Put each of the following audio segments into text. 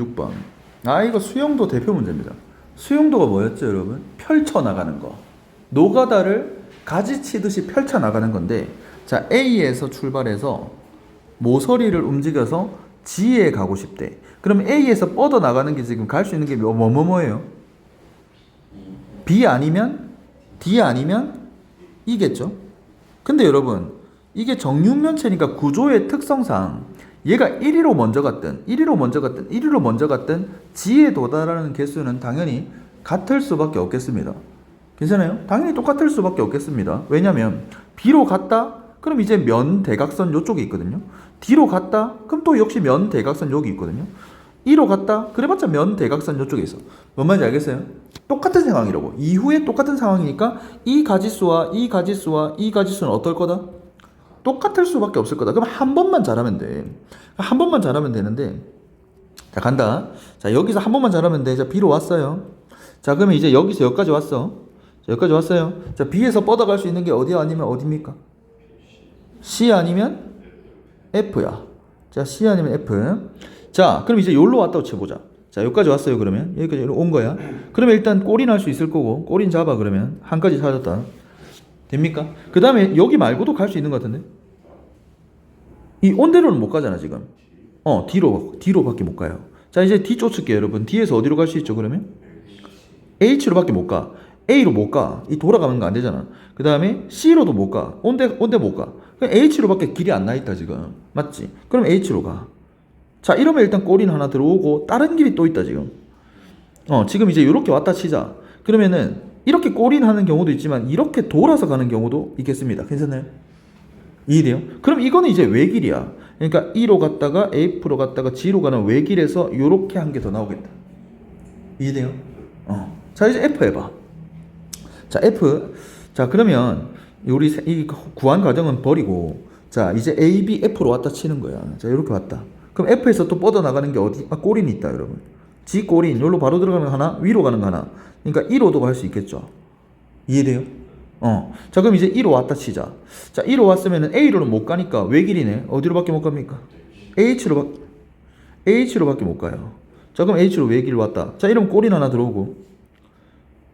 6번. 아, 이거 수용도 대표 문제입니다. 수용도가 뭐였죠, 여러분? 펼쳐나가는 거. 노가다를 가지치듯이 펼쳐나가는 건데, 자, A에서 출발해서 모서리를 움직여서 G에 가고 싶대. 그럼 A에서 뻗어나가는 게 지금 갈 수 있는 게 뭐, 뭐, 뭐, 뭐예요? B 아니면 D 아니면 E겠죠? 근데 여러분, 이게 정육면체니까 구조의 특성상 얘가 1위로 먼저 갔든 1위로 먼저 갔든 1위로 먼저 갔든 G에 도달하는 개수는 당연히 같을 수밖에 없겠습니다. 괜찮아요? 당연히 똑같을 수밖에 없겠습니다. 왜냐면 B로 갔다? 그럼 이제 면 대각선 요쪽에 있거든요. D로 갔다? 그럼 또 역시 면 대각선 여기 있거든요. E로 갔다? 그래봤자 면 대각선 요쪽에 있어. 뭔 말인지 알겠어요? 똑같은 상황이라고. 이후에 똑같은 상황이니까 이 가지수와 이 가지수와 이 가지수는 어떨 거다? 똑같을 수밖에 없을 거다. 그럼 한 번만 잘하면 돼. 한 번만 잘하면 되는데, 자 간다. 자 여기서 한 번만 잘하면 돼. 자 B로 왔어요. 자 그러면 이제 여기서 여기까지 왔어. 자, 여기까지 왔어요. 자 B에서 뻗어갈 수 있는 게 어디야 아니면 어디입니까? C 아니면 F야. 자 C 아니면 F. 자 그럼 이제 여기로 왔다고 쳐보자. 자 여기까지 왔어요 그러면 여기까지 온 거야. 그러면 일단 꼬린 할수 있을 거고 꼬린 잡아 그러면 한 가지 찾았다. 됩니까? 그 다음에 여기 말고도 갈 수 있는 것 같은데? 이 온대로는 못 가잖아, 지금. 어, D로, D로 밖에 못 가요. 자, 이제 D 쫓을게요, 여러분. D에서 어디로 갈 수 있죠, 그러면? H로 밖에 못 가. A로 못 가. 이 돌아가는 거 안 되잖아. 그 다음에 C로도 못 가. 온대, 온대 못 가. 그럼 H로 밖에 길이 안 나 있다, 지금. 맞지? 그럼 H로 가. 자, 이러면 일단 꼬린 하나 들어오고, 다른 길이 또 있다, 지금. 어, 지금 이제 이렇게 왔다 치자. 그러면은, 이렇게 꼬린 하는 경우도 있지만, 이렇게 돌아서 가는 경우도 있겠습니다. 괜찮나요? 이해돼요? 그럼 이거는 이제 외길이야. 그러니까 E로 갔다가 F로 갔다가 G로 가는 외길에서 이렇게 한개더 나오겠다. 이해돼요? 어. 자, 이제 F 해봐. 자, F. 자, 그러면 우리 세- 이 구한 과정은 버리고, 자, 이제 A, B, F로 왔다 치는 거야. 자, 이렇게 왔다. 그럼 F에서 또 뻗어나가는 게 어디? 아, 꼬린이 있다, 여러분. G 꼬린. 여기로 바로 들어가는 거 하나, 위로 가는 거 하나. 그러니까 1호도 갈 수 있겠죠. 이해돼요? 어. 자, 그럼 이제 1호 왔다 치자. 자, 1호 왔으면은 A로는 못 가니까 외길이네. 어디로밖에 못 갑니까? H로 밖 H로밖에 못 가요. 자, 그럼 H로 외길 왔다. 자, 이러면 꼬린 하나 들어오고.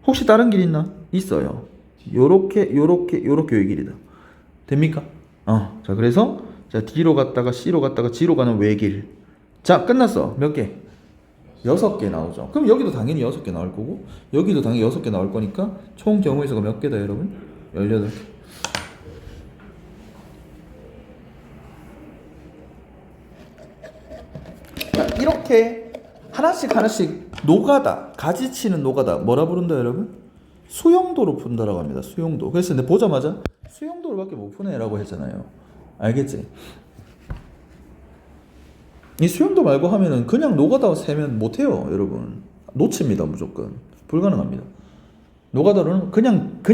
혹시 다른 길 있나? 있어요. 요렇게 요렇게 요렇게 외길이다. 됩니까? 어. 자, 그래서 자, D로 갔다가 C로 갔다가 G로 가는 외길. 자, 끝났어. 몇 개? 여섯 개 나오죠. 그럼 여기도 당연히 여섯 개 나올 거고, 여기도 당연히 여섯 개 나올 거니까, 총 경우의 수가 몇 개다, 여러분? 18개. 자, 이렇게 하나씩 하나씩 노가다, 가지치는 노가다, 뭐라 부른다, 여러분? 수용도로 푼다라고 합니다. 수용도. 그래서 근데 보자마자 수용도로밖에 못 푸네라고 했잖아요. 알겠지? 이 수영도 말고 하면은 그냥 노가다 세면 못해요, 여러분. 놓칩니다, 무조건. 불가능합니다. 노가다로는 그냥,